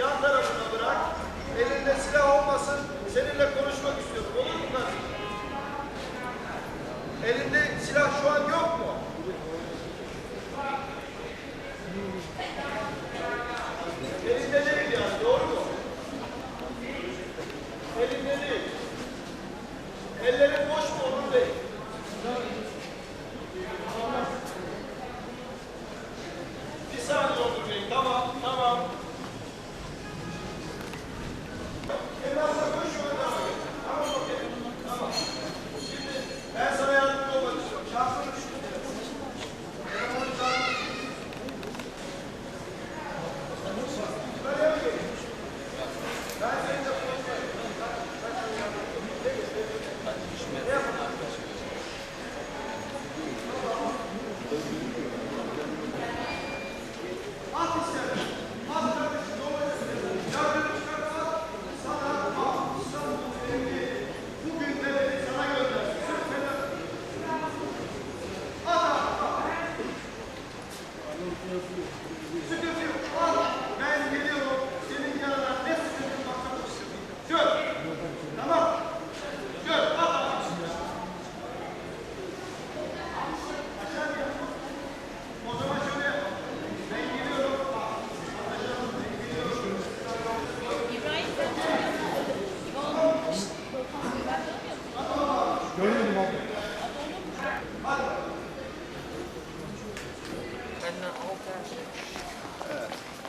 yan tarafına bırak. Elinde silah olmasın. Seninle konuşmak istiyorum. Olur mu kardeşim? Elinde silah şu an yok mu? Elinde değil yani. Doğru mu? Elinde değil. Ellerin boş mu? Onun değil. Bir saniye Onur Bey. Tamam, tamam.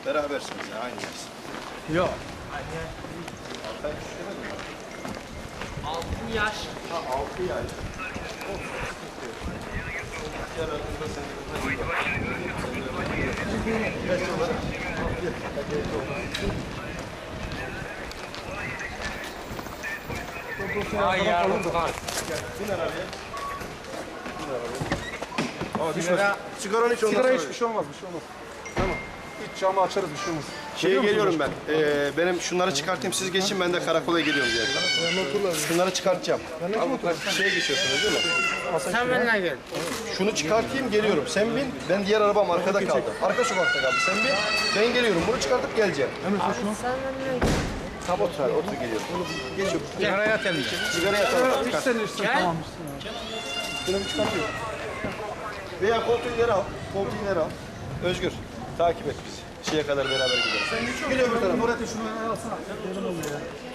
Berabersiniz ya aynı yersin. Yok. Ben istemedim. Altı yaş. Ha 6 yaş. Yaratında Ay yavrum var. Bin arabaya. Bin arabaya. Ama düşmesin. Sigaranı iç ondan Sigara hiç bir şey olmaz, bir şey olmaz. Tamam. Hiç camı açarız, bir şey olmaz. Şeye geliyorum ben. Ee, benim şunları çıkartayım siz geçin ben de karakola geliyorum diye. Şunları çıkartacağım. Şeye geçiyorsunuz değil mi? Sen benimle gel. Şunu çıkartayım geliyorum. Sen bin. Ben diğer arabam arkada kaldı. Arka sokakta kaldı. Sen bin. Ben geliyorum. Bunu çıkartıp geleceğim. Sen benimle gel. Tamam otur abi, otur geliyorum. Geçiyorum. Sigaraya temizle. Sigarayı atalım. Hiç sen içsin, tamam. Şunu bir çıkartıyor. Veya koltuğu ileri al. Koltuğu ileri al. Özgür. Takip et bizi. Şeye kadar beraber gidelim. Sen öbür tarafa. Nurettin şunu alsana. Yerim oluyor ya.